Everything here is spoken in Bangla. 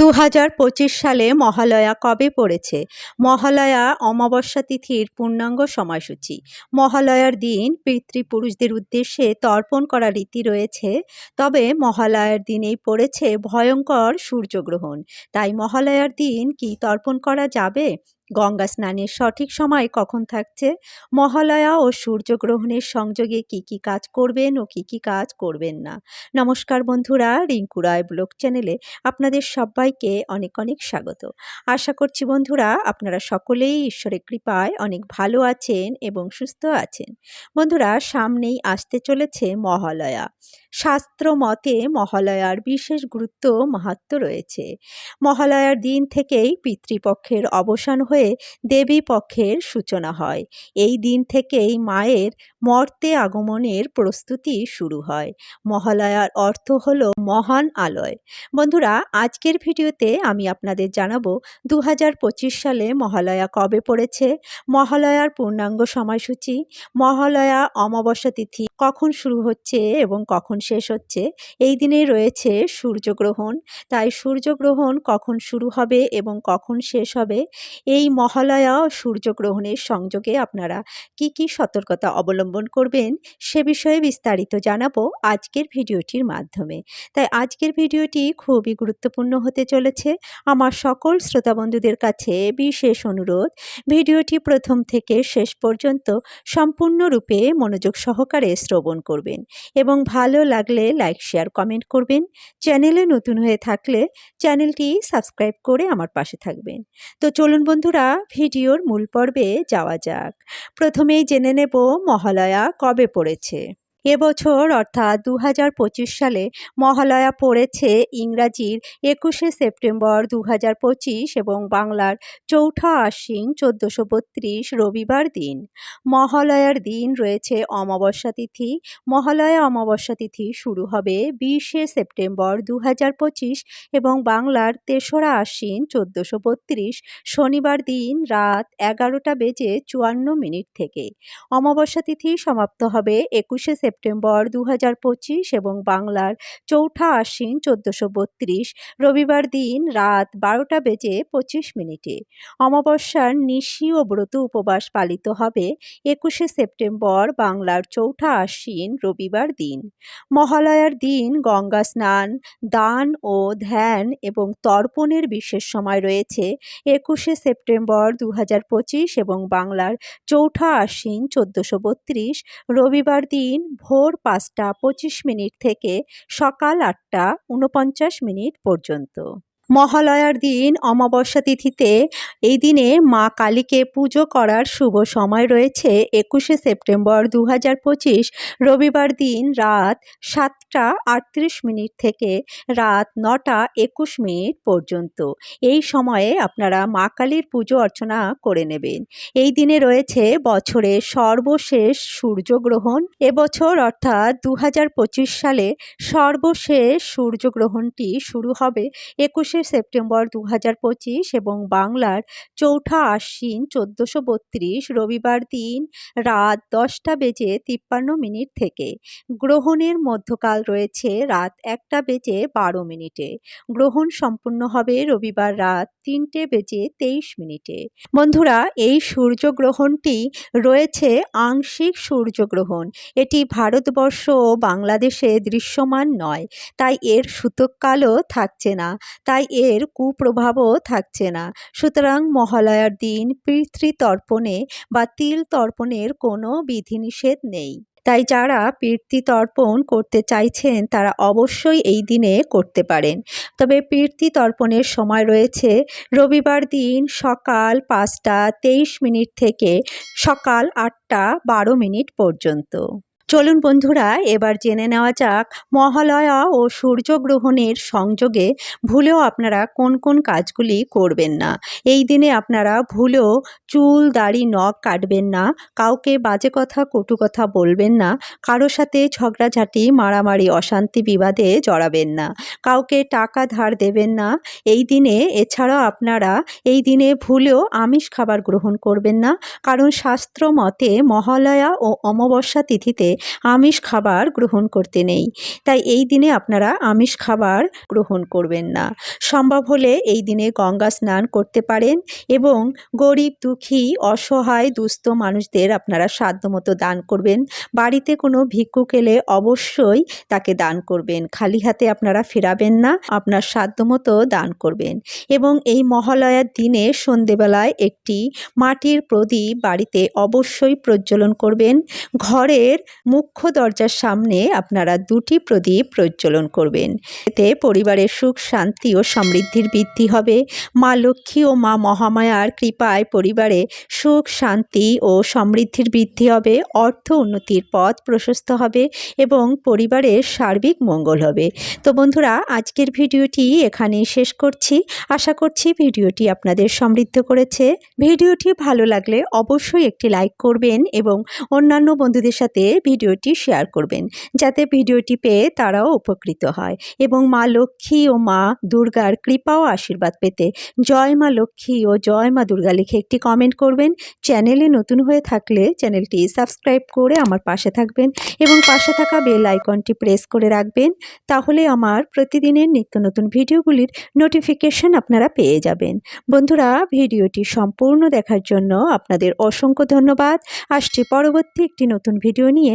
দু হাজার পঁচিশ সালে মহালয়া কবে পড়েছে? মহালয়া অমাবস্যা তিথির পূর্ণাঙ্গ সময়সূচি। মহালয়ার দিন পিতৃপুরুষদের উদ্দেশ্যে তর্পণ করা রীতি রয়েছে। তবে মহালয়ার দিনেই পড়েছে ভয়ঙ্কর সূর্যগ্রহণ। তাই মহালয়ার দিন কি তর্পণ করা যাবে? গঙ্গা স্নানের সঠিক সময় কখন থাকছে? মহালয়া ও সূর্যগ্রহণের সংযোগে কি কি কাজ করবেন ও কি কি কাজ করবেন না? নমস্কার বন্ধুরা, রিঙ্কু রায় ব্লগ চ্যানেলে আপনাদের সবাইকে অনেক অনেক স্বাগত। আশা করছি বন্ধুরা আপনারা সকলেই ঈশ্বরের কৃপায় অনেক ভালো আছেন এবং সুস্থ আছেন। বন্ধুরা, সামনেই আসতে চলেছে মহালয়া। শাস্ত্র মতে মহালয়ার বিশেষ গুরুত্ব মাহাত্ম রয়েছে। মহালয়ার দিন থেকেই পিতৃপক্ষের অবসান হয়ে দেবী পক্ষের সূচনা হয়। এই দিন থেকেই মায়ের মর্তে আগমনের প্রস্তুতি শুরু হয়। মহালয়ার অর্থ হলো মহান আলয়। বন্ধুরা, আজকের ভিডিওতে আমি আপনাদের জানাব দু হাজার পঁচিশ সালে মহালয়া কবে পড়েছে, মহালয়ার পূর্ণাঙ্গ সময়সূচি, মহালয়া অমাবস্যা তিথি কখন শুরু হচ্ছে এবং কখন শেষ হচ্ছে। এই দিনে রয়েছে সূর্যগ্রহণ। তাই সূর্যগ্রহণ কখন শুরু হবে এবং কখন শেষ হবে? এই মহালয়া সূর্যগ্রহণের সংযোগে আপনারা কি কি সতর্কতা অবলম্বন করবেন সে বিষয়ে বিস্তারিত জানাব আজকের ভিডিওটির মাধ্যমে। তাই আজকের ভিডিওটি খুবই গুরুত্বপূর্ণ হতে চলেছে। আমার সকল শ্রোতা বন্ধুদের কাছে বিশেষ অনুরোধ, ভিডিওটি প্রথম থেকে শেষ পর্যন্ত সম্পূর্ণরূপে মনোযোগ সহকারে শ্রবণ করবেন এবং ভালো লাগলে লাইক শেয়ার কমেন্ট করবেন। চ্যানেলে নতুন হয়ে থাকলে চ্যানেলটি সাবস্ক্রাইব করে আমার পাশে থাকবেন। তো চলুন বন্ধুরা, ভিডিওর মূল পর্বে যাওয়া যাক। প্রথমেই জেনে নেব মহালয়া কবে পড়েছে। এবছর অর্থাৎ দু হাজার পঁচিশ সালে মহালয়া পড়েছে ইংরাজির একুশে সেপ্টেম্বর দু হাজার পঁচিশ এবং বাংলার চৌঠা আশ্বিন চোদ্দোশো বত্রিশ রবিবার দিন। মহালয়ার দিন রয়েছে অমাবস্যা তিথি। মহালয়া অমাবস্যা তিথি শুরু হবে বিশে সেপ্টেম্বর দু হাজার পঁচিশ এবং বাংলার তেসরা আশ্বিন চোদ্দোশো বত্রিশ শনিবার দিন রাত এগারোটা বেজে চুয়ান্ন মিনিট থেকে। অমাবস্যা তিথি সমাপ্ত হবে একুশে দু এবং বাংলার চৌঠা আশ্বিন চোদ্দোশো রবিবার দিন রাত বারোটা বেজে পঁচিশ মিনিটে। অমাবস্যার নিশি ও ব্রত উপবাস পালিত হবে একুশে সেপ্টেম্বর, বাংলার চৌঠা আশ্বিন রবিবার দিন। মহালয়ার দিন গঙ্গা স্নান, দান ও ধ্যান এবং তর্পণের বিশেষ সময় রয়েছে একুশে সেপ্টেম্বর দু হাজার পঁচিশ এবং বাংলার চৌঠা আশ্বিন চোদ্দোশো রবিবার দিন ভোর পাঁচটা পঁচিশ মিনিট থেকে সকাল আটটা উনপঞ্চাশ মিনিট পর্যন্ত। মহালয়ার দিন, অমাবস্যা তিথিতে এই দিনে মা কালীকে পুজো করার শুভ সময় রয়েছে একুশে সেপ্টেম্বর দু হাজার পঁচিশ, রবিবার দিন রাত সাতটা আটত্রিশ মিনিট থেকে রাত নটা একুশ মিনিট পর্যন্ত। এই সময়ে আপনারা মা কালীর পুজো অর্চনা করে নেবেন। এই দিনে রয়েছে বছরের সর্বশেষ সূর্যগ্রহণ। এবছর অর্থাৎ দু হাজার পঁচিশ সালে সর্বশেষ সূর্যগ্রহণটি শুরু হবে একুশে সেপ্টেম্বর দু হাজার পঁচিশ এবং বাংলার চৌঠা আশ্বিন চোদ্দোশো বত্রিশ রবিবার দিন রাত দশটা বেজে তিপ্পান্ন মিনিট থেকে। গ্রহণের মধ্যকাল রয়েছে রাত একটা বেজে বারো মিনিটে। গ্রহণ সম্পূর্ণ হবে রবিবার রাত তিনটে বেজে তেইশ মিনিটে। বন্ধুরা, এই সূর্যগ্রহণটি রয়েছে আংশিক সূর্যগ্রহণ। এটি ভারতবর্ষ ও বাংলাদেশে দৃশ্যমান নয়, তাই এর সূতককালও থাকছে না। তাই এর কুপ্রভাবও থাকছে না। সুতরাং মহালয়ার দিন পিতৃতর্পণে বা তিল তর্পণের কোনো বিধিনিষেধ নেই। তাই যারা তর্পণ করতে চাইছেন, তারা অবশ্যই এই দিনে করতে পারেন। তবে তর্পণের সময় রয়েছে রবিবার দিন সকাল পাঁচটা তেইশ মিনিট থেকে সকাল আটটা বারো মিনিট পর্যন্ত। চলুন বন্ধুরা, এবার জেনে নেওয়া যাক মহালয়া ও সূর্যগ্রহণের সংযোগে ভুলেও আপনারা কোন কোন কাজগুলি করবেন না। এই দিনে আপনারা ভুলেও চুল, দাড়ি, নখ কাটবেন না, কাউকে বাজে কথা, কটু কথা বলবেন না কারও সাথে ঝগড়াঝাটি, মারামারি, অশান্তি, বিবাদে জড়াবেন না, কাউকে টাকা ধার দেবেন না। এই দিনে, এছাড়াও আপনারা এই দিনে ভুলেও আমিষ খাবার গ্রহণ করবেন না, কারণ শাস্ত্র মতে মহালয়া ও অমাবস্যা তিথিতে আমিষ খাবার গ্রহণ করতে নেই। তাই এই দিনে আপনারা আমিষ খাবার গ্রহণ করবেন না। সম্ভব হলে এই দিনে গঙ্গা স্নান করতে পারেন এবং গরিব, দুঃখী, অসহায়, দুস্থ মানুষদের আপনারা সাধ্যমতো দান করবেন। বাড়িতে কোনো ভিক্ষুক এলে অবশ্যই তাকে দান করবেন। খালি হাতে আপনারা ফেরাবেন না, আপনার সাধ্যমতো দান করবেন। এবং এই মহালয়ার দিনে সন্ধেবেলায় একটি মাটির প্রদীপ বাড়িতে অবশ্যই প্রজ্বলন করবেন। ঘরের মুখ্য দরজার সামনে আপনারা দুটি প্রদীপ প্রজ্বলন করবেন। এতে পরিবারের সুখ, শান্তি ও সমৃদ্ধির বৃদ্ধি হবে। মা লক্ষ্মী ও মা মহামায়ার কৃপায় পরিবারে সুখ, শান্তি ও সমৃদ্ধির বৃদ্ধি হবে। অর্থ উন্নতির পথ প্রশস্ত হবে এবং পরিবারের সার্বিক মঙ্গল হবে। তো বন্ধুরা, আজকের ভিডিওটি এখানেই শেষ করছি। আশা করছি ভিডিওটি আপনাদের সমৃদ্ধ করেছে। ভিডিওটি ভালো লাগলে অবশ্যই একটি লাইক করবেন এবং অন্যান্য বন্ধুদের সাথে ভিডিওটি শেয়ার করবেন, যাতে ভিডিওটি পেয়ে তারাও উপকৃত হয়। এবং মা লক্ষ্মী ও মা দুর্গার কৃপা ও আশীর্বাদ পেতে জয় মা লক্ষ্মী ও জয় মা দুর্গা লিখে একটি কমেন্ট করবেন। চ্যানেলে নতুন হয়ে থাকলে চ্যানেলটি সাবস্ক্রাইব করে আমার পাশে থাকবেন এবং পাশে থাকা বেল আইকনটি প্রেস করে রাখবেন, তাহলে আমার প্রতিদিনের নিত্য নতুন ভিডিওগুলির নোটিফিকেশন আপনারা পেয়ে যাবেন। বন্ধুরা, ভিডিওটি সম্পূর্ণ দেখার জন্য আপনাদের অসংখ্য ধন্যবাদ। আসছি পরবর্তী একটি নতুন ভিডিও নিয়ে।